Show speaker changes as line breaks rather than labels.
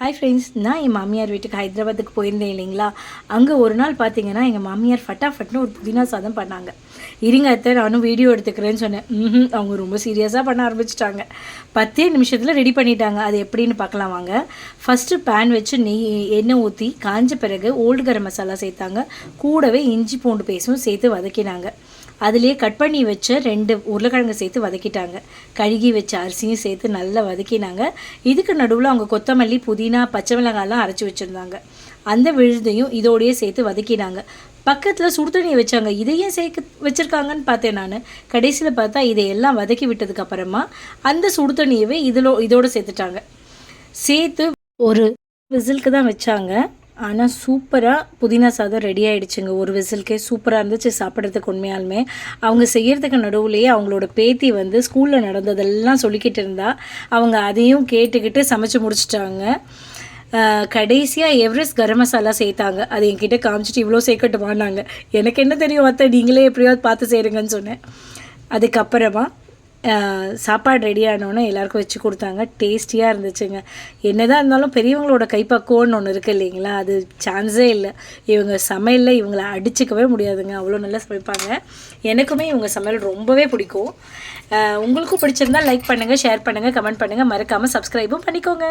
Hi friends நான் என் மாமியார் வீட்டுக்கு ஹைதராபாத்துக்கு போயிருந்தேன் இல்லைங்களா? அங்கே ஒரு நாள் பார்த்தீங்கன்னா எங்கள் மாமியார் ஃபட்டாஃபட்னு ஒரு புதினா சாதம் பண்ணாங்க. இருங்க அத்தை நானும் வீடியோ எடுத்துக்கிறேன்னு சொன்னேன். அவங்க ரொம்ப சீரியஸாக பண்ண ஆரம்பிச்சிட்டாங்க. பத்தே நிமிஷத்தில் ரெடி பண்ணிட்டாங்க. அது எப்படின்னு பார்க்கலாம் வாங்க. ஃபஸ்ட்டு பேன் வச்சு நெய் எண்ணெய் ஊற்றி காஞ்ச பிறகு ஓல்டு கரம் மசாலா சேர்த்தாங்க. கூடவே இஞ்சி பூண்டு பேஸ்டும் சேர்த்து வதக்கினாங்க. அதுலேயே கட் பண்ணி வச்ச ரெண்டு உருளைக்கிழங்கு சேர்த்து வதக்கிட்டாங்க. கழுகி வச்ச அரிசியும் சேர்த்து நல்லா வதக்கினாங்க. இதுக்கு நடுவில் அவங்க கொத்தமல்லி புதினா பச்சை மிளகாலாம் அரைச்சி வச்சுருந்தாங்க. அந்த விழுதையும் இதோடையே சேர்த்து வதக்கினாங்க. பக்கத்தில் சுடுதண்ணியை வச்சாங்க. இதையும் சேர்க்க வச்சுருக்காங்கன்னு பார்த்தேன் நான். கடைசியில் பார்த்தா இதையெல்லாம் வதக்கி விட்டதுக்கு அப்புறமா அந்த சுடுதண்ணியவே இதில் இதோடு சேர்த்துட்டாங்க. சேர்த்து ஒரு விசிலுக்கு தான் வச்சாங்க. ஆனால் சூப்பராக புதினா சாதம் ரெடி ஆகிடுச்சுங்க ஒரு விசிலுக்கே சூப்பராக இருந்துச்சு சாப்பிட்றதுக்கு உண்மையாலுமே. அவங்க செய்கிறதுக்கு நடுவுலேயே அவங்களோட பேத்தி வந்து ஸ்கூலில் நடந்ததெல்லாம் சொல்லிக்கிட்டு இருந்தா. அவங்க அதையும் கேட்டுக்கிட்டு சமைச்சு முடிச்சிட்டாங்க. கடைசியாக எவரெஸ்ட் கரம் மசாலா சேர்த்தாங்க. அது என்கிட்ட காமிச்சிட்டு இவ்வளோ சேர்க்கட்டுமான்னாங்க. எனக்கு என்ன தெரியும் அத்தை? நீங்களே எப்படியாவது பார்த்து செய்கிறீங்கன்னு சொன்னேன். அதுக்கப்புறமா சாப்பாடு ரெடி ஆனோன்னே எல்லாருக்கும் வச்சு கொடுத்தாங்க. டேஸ்டியாக இருந்துச்சுங்க. என்னதான் இருந்தாலும் பெரியவங்களோட கைப்பக்குவம்னு ஒன்று இருக்குது இல்லைங்களா? அது சான்ஸே இல்லை. இவங்க சமையலில் இவங்களை அடிச்சுக்கவே முடியாதுங்க. அவ்வளோ நல்லா சமைப்பாங்க. எனக்குமே இவங்க சமையல் ரொம்பவே பிடிக்கும். உங்களுக்கும் பிடிச்சிருந்தா லைக் பண்ணுங்கள் ஷேர் பண்ணுங்கள் கமெண்ட் பண்ணுங்கள் மறக்காமல் சப்ஸ்கிரைபும் பண்ணிக்கோங்க.